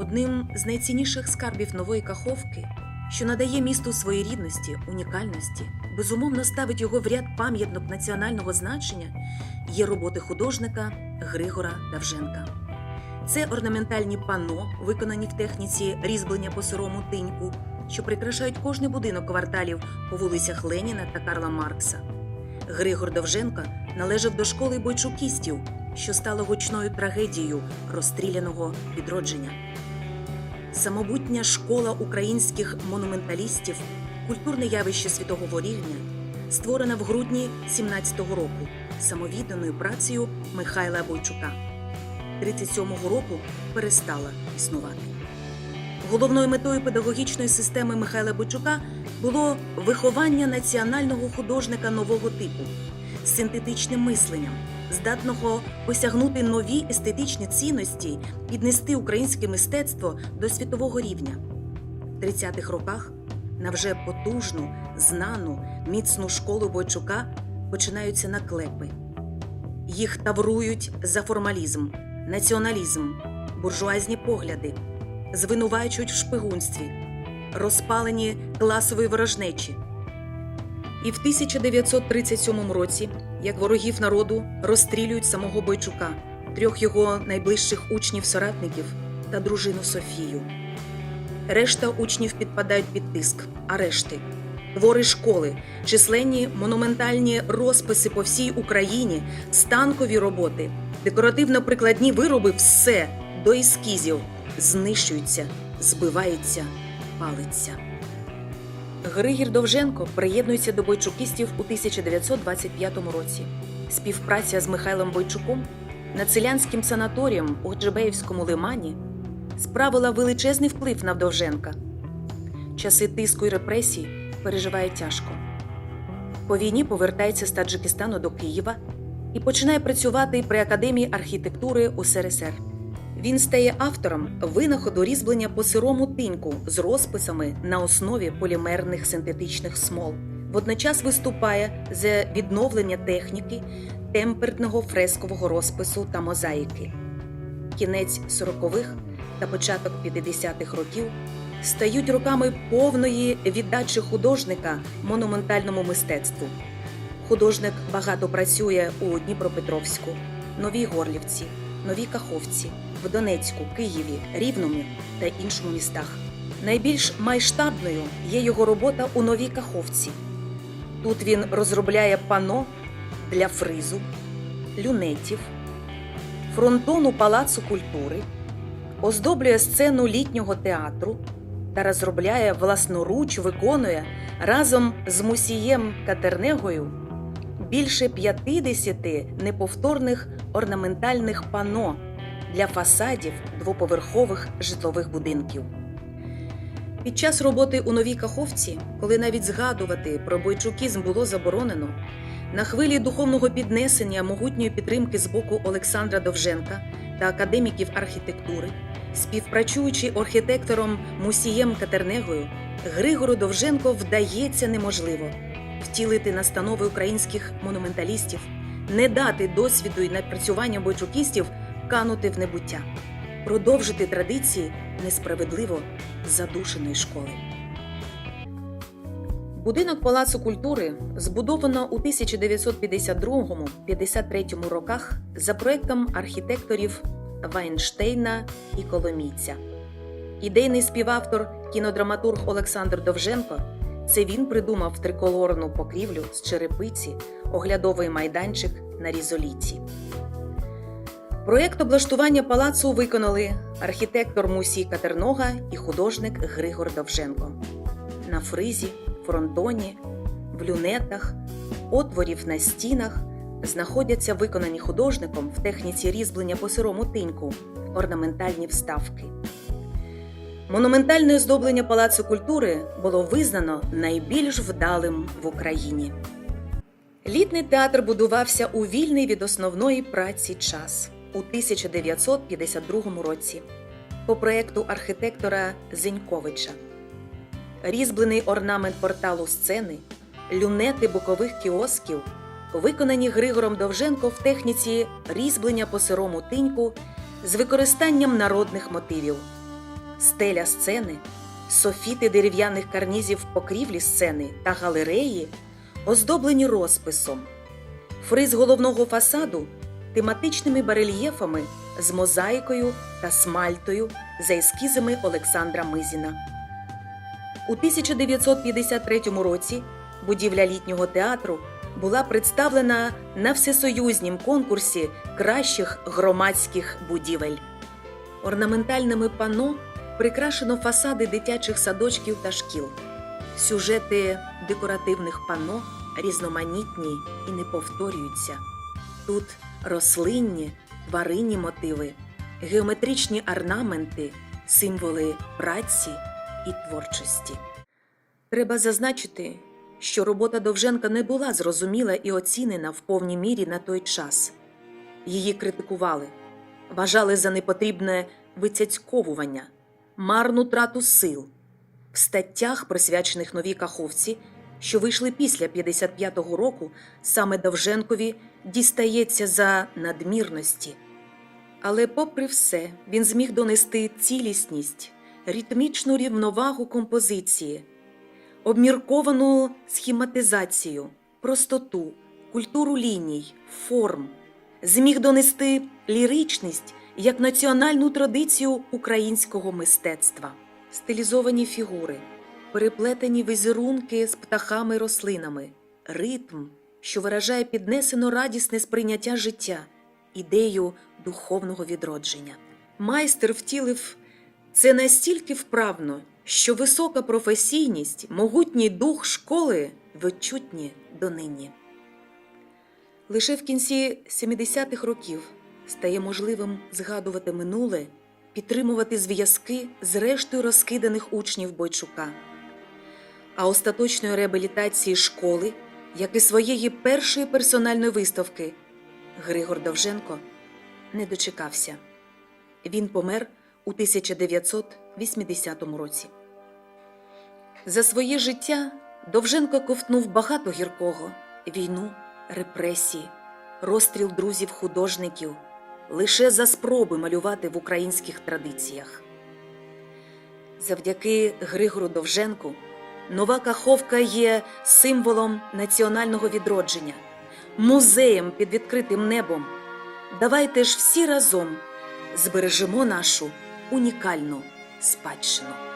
Одним з найцінніших скарбів нової каховки, що надає місту своєрідності, унікальності, безумовно ставить його в ряд пам'яток національного значення, є роботи художника Григора Давженка. Це орнаментальні панно, виконані в техніці різьблення по сирому тиньку, що прикрашають кожний будинок кварталів по вулицях Леніна та Карла Маркса. Григор Довженко належав до школи бойчукістів, що стало гучною трагедією розстріляного відродження. Самобутня школа українських монументалістів, культурне явище світового рівня, створена в грудні 17-го року самовідданою працею Михайла Бойчука. 37-го року перестала існувати. Головною метою педагогічної системи Михайла Бойчука було виховання національного художника нового типу з синтетичним мисленням, здатного осягнути нові естетичні цінності, піднести українське мистецтво до світового рівня. В 30-х роках на вже потужну, знану, міцну школу Бойчука починаються наклепи. Їх таврують за формалізм, націоналізм, буржуазні погляди, звинувачують в шпигунстві, розпалені класової ворожнечі. І в 1937 році, як ворогів народу, розстрілюють самого Бойчука, трьох його найближчих учнів-соратників та дружину Софію. Решта учнів підпадають під тиск, арешти, твори школи, численні монументальні розписи по всій Україні, станкові роботи, декоративно-прикладні вироби все до ескізів знищуються, збиваються, палиться. Григір Довженко приєднується до бойчукістів у 1925 році. Співпраця з Михайлом Бойчуком над селянським санаторієм у Джебеївському лимані справила величезний вплив на Довженка. Часи тиску і репресій переживає тяжко. По війні повертається з Таджикистану до Києва і починає працювати при академії архітектури УСРСР. Він стає автором винаходу різьблення по сирому тиньку з розписами на основі полімерних синтетичних смол. Водночас виступає за відновлення техніки темперного фрескового розпису та мозаїки. Кінець 40-х та початок 50-х років стають роками повної віддачі художника монументальному мистецтву. Художник багато працює у Дніпропетровську, Новій Горлівці, Новій Каховці, в Донецьку, Києві, Рівному та іншому містах. Найбільш масштабною є його робота у Новій Каховці. Тут він розробляє пано для фризу, люнетів, фронтону Палацу культури, оздоблює сцену літнього театру та розробляє власноруч, виконує разом з мусієм Катернегою більше 50 неповторних орнаментальних пано для фасадів двоповерхових житлових будинків. Під час роботи у Новій Каховці, коли навіть згадувати про бойчукізм було заборонено, на хвилі духовного піднесення могутньої підтримки з боку Олександра Довженка та академіків архітектури, співпрацюючи архітектором Мусієм Катернегою, Григору Довженко вдається неможливо втілити настанови українських монументалістів, не дати досвіду і напрацювання бойчукістів канути в небуття, продовжити традиції несправедливо задушеної школи. Будинок Палацу культури збудовано у 1952-53 роках за проектом архітекторів Вайнштейна і Коломійця. Ідейний співавтор, кінодраматург Олександр Довженко. Це він придумав триколорну покрівлю з черепиці, оглядовий майданчик на різоліті. Проєкт облаштування палацу виконали архітектор Мусій Катернога і художник Григор Довженко. На фризі, фронтоні, в люнетах, отворів на стінах знаходяться виконані художником в техніці різьблення по сирому тиньку орнаментальні вставки. Монументальне оздоблення Палацу культури було визнано найбільш вдалим в Україні. Літний театр будувався у вільний від основної праці час у 1952 році по проєкту архітектора Зеньковича. Різьблений орнамент порталу сцени, люнети бокових кіосків, виконані Григором Довженко в техніці різьблення по сирому тиньку з використанням народних мотивів стеля сцени, софіти дерев'яних карнізів покрівлі сцени та галереї оздоблені розписом, фриз головного фасаду тематичними барельєфами з мозаїкою та смальтою за ескізами Олександра Мизіна. У 1953 році будівля літнього театру була представлена на всесоюзнім конкурсі кращих громадських будівель. Орнаментальними пано прикрашено фасади дитячих садочків та шкіл. Сюжети декоративних пано різноманітні і не повторюються. Тут рослинні, тваринні мотиви, геометричні орнаменти, символи праці і творчості. Треба зазначити, що робота Довженка не була зрозуміла і оцінена в повній мірі на той час. Її критикували, вважали за непотрібне вицяцьковування, марну трату сил. В статтях, присвячених новій Каховці, що вийшли після 55-го року, саме Довженкові дістається за надмірності. Але, попри все, він зміг донести цілісність, ритмічну рівновагу композиції, обмірковану схематизацію, простоту, культуру ліній, форм, зміг донести ліричність як національну традицію українського мистецтва, стилізовані фігури, переплетені візерунки з птахами, рослинами, ритм, що виражає піднесено радісне сприйняття життя, ідею духовного відродження. Майстер втілив це настільки вправно, що висока професійність, могутній дух школи відчутні донині. Лише в кінці 70-х років стає можливим згадувати минуле, підтримувати зв'язки з рештою розкиданих учнів Бойчука. А остаточної реабілітації школи, як і своєї першої персональної виставки, Григор Довженко не дочекався. Він помер у 1980 році. За своє життя Довженко ковтнув багато гіркого війну, репресії, розстріл друзів-художників лише за спроби малювати в українських традиціях. Завдяки Григору Довженку нова Каховка є символом національного відродження, музеєм під відкритим небом. Давайте ж всі разом збережемо нашу унікальну спадщину.